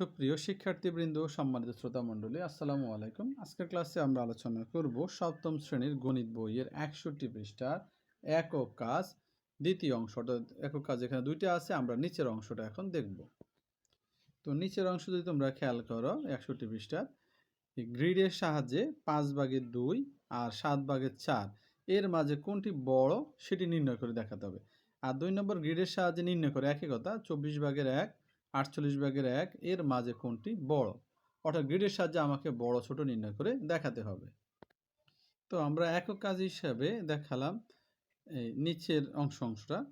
সুপ্রিয় শিক্ষার্থীবৃন্দ, সম্মানিত শ্রোতা মণ্ডলী আসসালামু আলাইকুম। আজকের ক্লাসে আমরা আলোচনা করব সপ্তম শ্রেণির গণিত বইয়ের একষট্টি পৃষ্ঠার একক কাজ, দ্বিতীয় অংশটা একক কাজ এখানে দুইটা আছে, আমরা নিচের অংশটা এখন দেখব। তো নিচের অংশ যদি তোমরা খেয়াল করো, একষট্টি পৃষ্ঠার গ্রিডের সাহায্যে পাঁচ ভাগের দুই আর সাত ভাগের চার, এর মাঝে কোনটি বড় সেটি নির্ণয় করে দেখাতে হবে। আর দুই নম্বর গ্রিডের সাহায্যে নির্ণয় করে একই কথা, চব্বিশ ভাগের এক আটচল্লিশ ভাগের এক, এর মাঝে কোনটি? বড়। অর্থাৎ গ্রিডের সাহায্যে আমাকে বড় ছোট নির্ণয় করে দেখাতে হবে। তো আমরা একক কাজ হিসাবে দেখালাম এই নিচের অংশ অংশটা।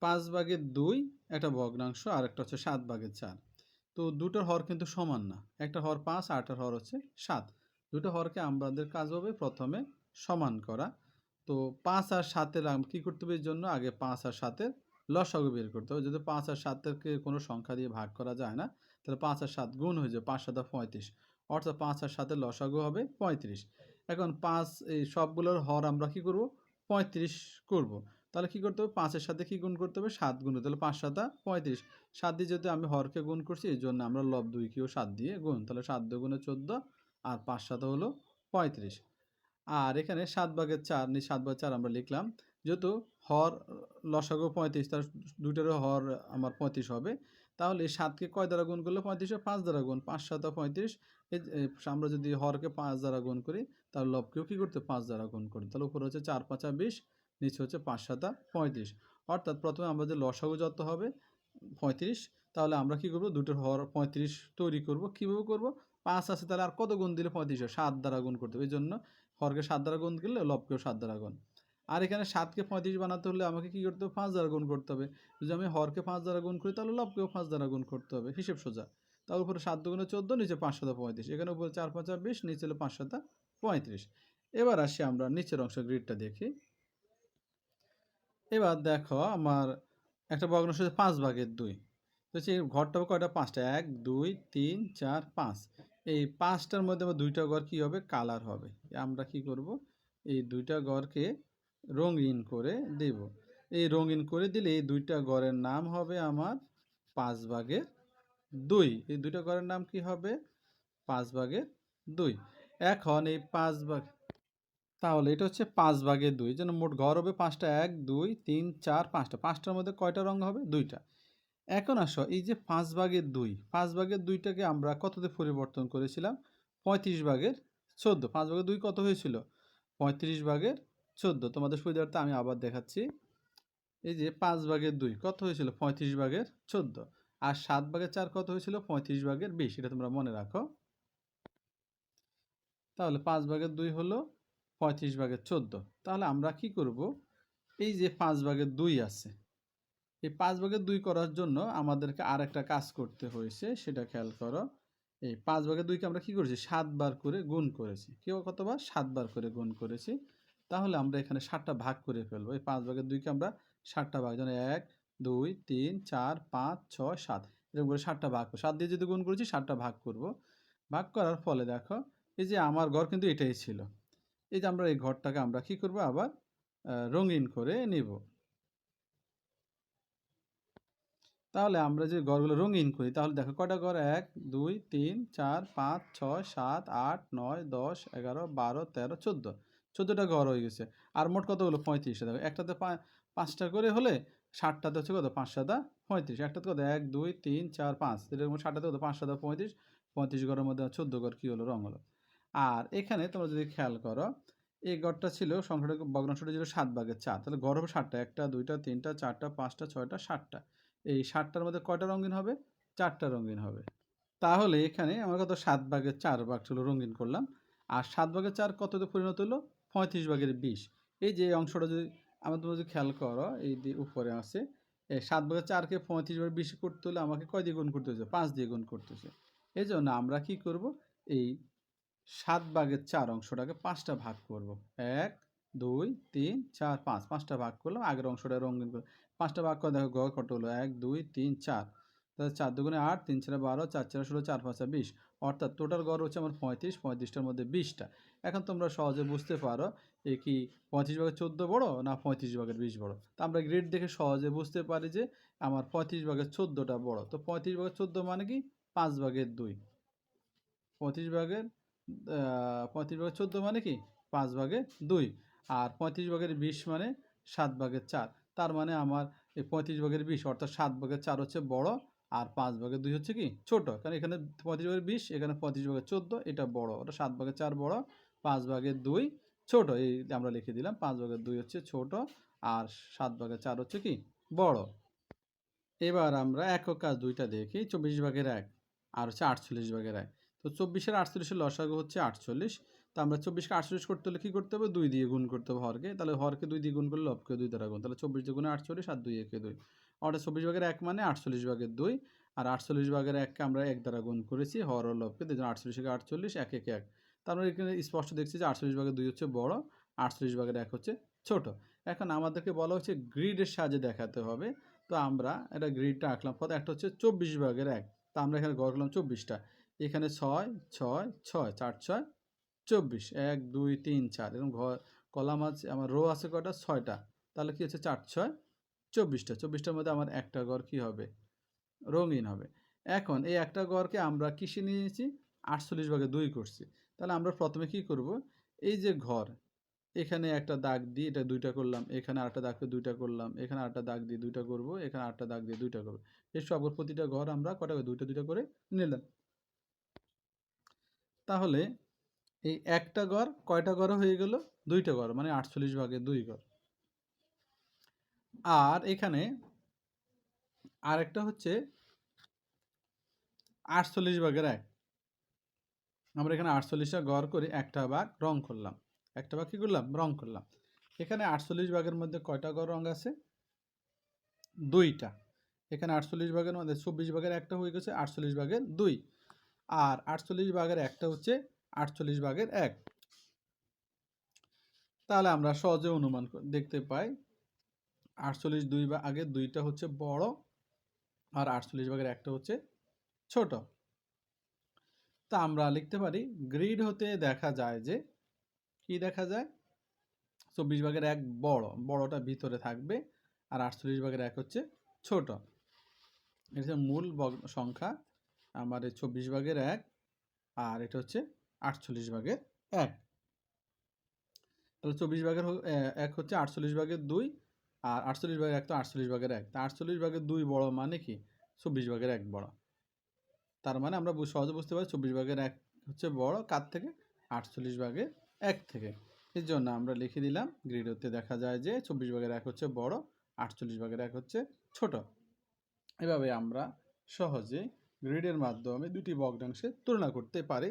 পাঁচ ভাগের দুই, একটা ভগ্নাংশ আর একটা হচ্ছে সাত ভাগের চার। তো দুটোর হর কিন্তু সমান না। একটা হর পাঁচ একটা হর হচ্ছে সাত। দুটো হরকে আমাদের কাজ হবে প্রথমে সমান করা। তো পাঁচ আর সাতের কি করতে হবে জন্য? আগে পাঁচ আর সাতের লসাগু বের করতে হবে। যদি পাঁচ আর সাতকে কোনো সংখ্যা দিয়ে ভাগ করা যায় না, তাহলে পাঁচ আর সাত গুণ হয়ে যাবে পাঁচ সাত পঁয়ত্রিশ। অর্থাৎ পাঁচ আর সাতের লসাগু হবে পঁয়ত্রিশ। এখন পাঁচ এই সবগুলোর হর আমরা কি করব? পঁয়ত্রিশ করব। তাহলে কি করতে হবে? পাঁচের সাথে কি গুণ করতে হবে? সাত গুণ তাহলে পাঁচ সাতা পঁয়ত্রিশ। সাত দিয়ে যদি আমি হরকে গুণ করছি, এই জন্য আমরা লব দুই কিও সাত দিয়ে গুণ। তাহলে সাত দুই গুণে চোদ্দ আর পাঁচ সাত হলো পঁয়ত্রিশ। আর এখানে সাত ভাগের চার নি সাত ভাগের চার আমরা লিখলাম। যেহেতু হর লসাগু পঁয়ত্রিশ তার দুইটারও হর আমার পঁয়ত্রিশ হবে। তাহলে সাতকে কয় দ্বারা গুণ করলে পঁয়ত্রিশ? পাঁচ দ্বারা গুণ। পাঁচ সাত পঁয়ত্রিশ। যে, আমরা যদি হরকে পাঁচ দ্বারা গুণ করি তাহলে লবকেও কী করতে পাঁচ দ্বারা গুণ করি তাহলে উপরে হচ্ছে চার পাঁচা বিশ নিচে হচ্ছে পাঁচ সাতা পঁয়ত্রিশ। অর্থাৎ প্রথমে আমাদের লসাগু যত হবে পঁয়ত্রিশ তাহলে আমরা কি করব? দুটোর হর পঁয়ত্রিশ তৈরি করব। কীভাবে করব? পাঁচ আছে তাহলে আর কত গুণ দিলে পঁয়ত্রিশ হয়? সাত দ্বারা গুণ করতে হবে। এই জন্য হরকে সাত দ্বারা গুণ করলে লবকেও সাত দ্বারা গুণ। আর এখানে সাতকে পঁয়ত্রিশ বানাতে হলে আমাকে কি করতে হবে? পাঁচ দ্বারা গুণ করতে হবে। যদি আমি হরকে পাঁচ দ্বারা গুণ করি, তাহলে লবকেও পাঁচ দ্বারা গুণ করতে হবে। হিসেব সোজা। তার উপরে সাত দুগুণে চোদ্দ, নিচে পাঁচ সাতা পঁয়ত্রিশ। এখানে উপরে চার পাঁচা বিশ, নিচে হলো পাঁচ সাতা পঁয়ত্রিশ। এবার আসি আমরা নিচের অংশ গ্রিডটা দেখি। এবার দেখো আমার একটা ভগ্নাংশ হচ্ছে পাঁচ ভাগের দুই। তো সেই ঘরটা কয়টা? পাঁচটা। এক, দুই, তিন, চার, পাঁচ। এই পাঁচটার মধ্যে আমার দুইটা ঘর কি হবে? কালার হবে। আমরা কি করব? এই দুইটা ঘরকে রঙিন করে দেব। এই রঙিন করে দিলে এই দুইটা ঘরের নাম হবে আমার পাঁচ ভাগের দুই। এই দুইটা ঘরের নাম কি হবে? পাঁচ ভাগের দুই। এখন এই পাঁচ ভাগ, তাহলে এটা হচ্ছে পাঁচ ভাগের দুই। যেন মোট ঘর হবে পাঁচটা, এক, দুই, তিন, চার, পাঁচটা। পাঁচটার মধ্যে কয়টা রং হবে? দুইটা। এখন আসো, এই যে পাঁচ ভাগের দুই, পাঁচ ভাগের দুইটাকে আমরা কততে পরিবর্তন করেছিলাম? পঁয়ত্রিশ ভাগের চোদ্দ। পাঁচ ভাগের দুই কত হয়েছিল? পঁয়ত্রিশ ভাগের চোদ্দ, তোমাদের সুবিধার্থে আমি আবার দেখাচ্ছি। এই যে পাঁচ ভাগের দুই, কত হয়েছিল? পঁয়ত্রিশ ভাগের চোদ্দ। আর সাত ভাগের চার কত হয়েছিল? পঁয়ত্রিশ ভাগের বিশ, এটা তোমরা মনে রাখো। তাহলে পাঁচ ভাগের দুই হলো পঁয়ত্রিশ ভাগের চোদ্দ। তাহলে আমরা কি করব? এই যে পাঁচ ভাগের দুই আছে, এই পাঁচ ভাগের দুই করার জন্য আমাদেরকে আর একটা কাজ করতে হয়েছে, সেটা খেয়াল করো। এই পাঁচ ভাগের দুইকে আমরা কি করেছি? সাতবার করে গুণ করেছি। কেউ কতবার? সাতবার করে গুণ করেছি। তাহলে আমরা এখানে সাতটা ভাগ করে ফেলব। এই পাঁচ ভাগের দুইকে আমরা সাতটা ভাগ যেন এক, দুই, তিন, চার, পাঁচ, ছয়, সাত, এরকম করে সাতটা ভাগ করব। সাত দিয়ে যদি গুণ করেছি, সাতটা ভাগ করব। ভাগ করার ফলে দেখো, এই যে আমার ঘর কিন্তু এটাই ছিল। এই যে আমরা এই ঘরটাকে আমরা কি করব? আবার রঙিন করে নিব। তাহলে আমরা যে ঘরগুলো রঙিন করি, তাহলে দেখো কটা ঘর? এক, দুই, তিন, চার, পাঁচ, ছয়, সাত, আট, নয়, দশ, এগারো, বারো, তেরো, চোদ্দ। চোদ্দোটা ঘর হয়ে গেছে। আর মোট কত হলো? পঁয়ত্রিশটা দেখো একটাতে পাঁচটা করে হলে ষাটটাতে হচ্ছে কত? পাঁচ সাদা পঁয়ত্রিশ। একটাতে কত? এক, দুই, তিন, চার, পাঁচ। এরকম ষাটটাতে কত? পাঁচ সাদা পঁয়ত্রিশ। পঁয়ত্রিশ ঘরের মধ্যে চোদ্দ ঘর কী হলো? রং হলো। আর এখানে তোমরা যদি খেয়াল করো, এই ঘরটা ছিল সংখ্যাটা ভগ্নাংশটা ছিল সাত ভাগের চার। তাহলে ঘর হবে সাতটা একটা, দুইটা, তিনটা, চারটা, পাঁচটা, ছয়টা, সাতটা। এই ষাটটার মধ্যে কয়টা রঙিন হবে? চারটা রঙিন হবে। তাহলে এখানে আমার কত? সাত ভাগের চার ভাগ ছিল রঙিন করলাম। আর সাত ভাগের চার কততে পরিণত হলো পঁয়ত্রিশ ভাগের বিশ। এই যে অংশটা যদি আমরা তোমরা যদি খেয়াল করো, এই যে উপরে আছে এই সাত ভাগের চারকে পঁয়ত্রিশ ভাগের বিশ করতে হলে আমাকে কয় দিয়ে গুণ করতে হচ্ছে পাঁচ দিয়ে গুণ করতে হচ্ছে এই জন্য আমরা কি করব? এই সাত ভাগের চার অংশটাকে পাঁচটা ভাগ করব। এক, দুই, তিন, চার, পাঁচ। পাঁচটা ভাগ করলাম, আগের অংশটা রঙিন করলাম পাঁচটা ভাগ করে দেখো গড় কত হলো? এক, দুই, তিন, চার। তাহলে চার দুগুণে আট, তিন চারে বারো, চার চারে ষোলো, চার পাঁচা বিশ। অর্থাৎ টোটাল গড় হচ্ছে আমার পঁয়ত্রিশ, পঁয়ত্রিশটার মধ্যে বিশটা। এখন তোমরা সহজে বুঝতে পারো এ কি পঁয়ত্রিশ ভাগের চোদ্দ বড় না পঁয়ত্রিশ ভাগের বিশ বড়? তা আমরা গ্রেড দেখে সহজে বুঝতে পারি যে আমার পঁয়ত্রিশ ভাগের চোদ্দোটা বড়। তো পঁয়ত্রিশ ভাগের চোদ্দ মানে কি? পাঁচ ভাগের দুই। পঁয়ত্রিশ ভাগের পঁয়ত্রিশ ভাগের চোদ্দ মানে কি? পাঁচ ভাগের দুই। আর পঁয়ত্রিশ ভাগের বিশ মানে সাত ভাগের চার। তার মানে আমার এই পঁয়ত্রিশ ভাগের বিশ, অর্থাৎ সাত ভাগের চার হচ্ছে বড়। আর পাঁচ ভাগের দুই হচ্ছে কি? ছোট। কারণ এখানে পঁয়ত্রিশ ভাগের বিশ, এখানে পঁয়ত্রিশ ভাগের চোদ্দ, এটা বড়। ওটা সাত ভাগের চার বড়, পাঁচ ভাগের দুই ছোট। এই আমরা লিখে দিলাম, পাঁচ ভাগের দুই হচ্ছে ছোট আর সাত ভাগের চার হচ্ছে কি? বড়। এবার আমরা একক কাজ দুইটা দেখি, চব্বিশ ভাগের এক আর হচ্ছে আটচল্লিশ ভাগের এক। তো চব্বিশের আটচল্লিশের লসাগু হচ্ছে আটচল্লিশ তো আমরা চব্বিশকে আটচল্লিশ করতে হলে কী করতে হবে? দুই দিয়ে গুণ করতে হবে হরকে। তাহলে হরকে দুই দিয়ে গুণ করলে লবকে দুই দ্বারা গুণ। তাহলে চব্বিশ দিয়ে গুণে আটচল্লিশ, আর দুই একে দুই। অর্থাৎ চব্বিশ ভাগের এক মানে আটচল্লিশ ভাগের দুই। আর আটচল্লিশ ভাগের এককে আমরা এক দ্বারা গুণ করেছি হর ও লবকে। দুজন আটচল্লিশ থেকে আটচল্লিশ, এক এক এক। তার মানে এখানে স্পষ্ট দেখছি যে আটচল্লিশ ভাগের দুই হচ্ছে বড়, আটচল্লিশ ভাগের এক হচ্ছে ছোট। এখন আমাদেরকে বলা হচ্ছে গ্রিডের সাহায্যে দেখাতে হবে। তো আমরা এটা গ্রিডটা আঁকলাম। পথ একটা হচ্ছে চব্বিশ ভাগের এক। তা আমরা এখানে গড় করলাম চব্বিশটা। এখানে ছয় ছয় ছয়, চার, ছয় চব্বিশ, এক, দুই, তিন, চার, এরকম ঘর কলাম আছে, আমার রো আছে কটা ছয়টা। তাহলে কি হচ্ছে চার, ছয়? চব্বিশটা, চব্বিশটার মধ্যে আমার একটা ঘর কি হবে? রঙিন হবে। এখন এই একটা গড়কে আমরা কিসে নিয়েছি? আটচল্লিশ ভাগে দুই করছি। তাহলে আমরা প্রথমে কি করব? এই যে ঘর, এখানে একটা দাগ দিয়ে এটা দুইটা করলাম, এখানে আরেকটা দাগ দিয়ে দুইটা করলাম, এখানে আরেকটা দাগ দিয়ে দুইটা করব, এখানে আরেকটা দাগ দিয়ে দুইটা করব। এই সব প্রতিটা ঘর আমরা কটা দুইটা দুইটা করে নিলাম। তাহলে এই একটা ঘর কয়টা ঘর হয়ে গেল? দুইটা ঘর মানে আটচল্লিশ ভাগে দুই ঘর আর এখানে আর একটা হচ্ছে আটচল্লিশ ভাগের এক। আমরা এখানে আটচল্লিশটা গড় করে একটা ভাগ রং করলাম। একটা ভাগ কি করলাম? রং করলাম। এখানে আটচল্লিশ ভাগের মধ্যে কয়টা গড় রং আছে? দুইটা। এখানে আটচল্লিশ ভাগের মধ্যে চব্বিশ ভাগের একটা হয়ে গেছে, আটচল্লিশ ভাগের দুই। আর আটচল্লিশ ভাগের একটা হচ্ছে আটচল্লিশ ভাগের এক। তাহলে আমরা সহজে অনুমান দেখতে পাই, আটচল্লিশ দুই বা আগের দুইটা হচ্ছে বড় আর আটচল্লিশ ভাগের একটা হচ্ছে ছোট। তা আমরা লিখতে পারি, গ্রিড হতে দেখা যায় যে, কি দেখা যায়? চব্বিশ ভাগের এক বড়, বড়টা ভিতরে থাকবে আর আটচল্লিশ ভাগের এক হচ্ছে ছোট। এটা হচ্ছে মূল সংখ্যা। আমার চব্বিশ ভাগের এক আর এটা হচ্ছে আটচল্লিশ ভাগের এক। তাহলে চব্বিশ ভাগের এক হচ্ছে আটচল্লিশ ভাগের দুই, আর আটচল্লিশ ভাগের এক তো আটচল্লিশ ভাগের এক। তা আটচল্লিশ ভাগের দুই বড় মানে কি? চব্বিশ ভাগের এক বড়। তার মানে আমরা সহজে বুঝতে পারি চব্বিশ ভাগের এক হচ্ছে বড় কার থেকে? আটচল্লিশ ভাগের এক থেকে। এর জন্য আমরা লিখে দিলাম গ্রিড হতে দেখা যায় যে চব্বিশ ভাগের এক হচ্ছে বড়, আটচল্লিশ ভাগের এক হচ্ছে ছোট। এভাবে আমরা সহজে গ্রিডের মাধ্যমে দুটি ভগ্নাংশের তুলনা করতে পারি।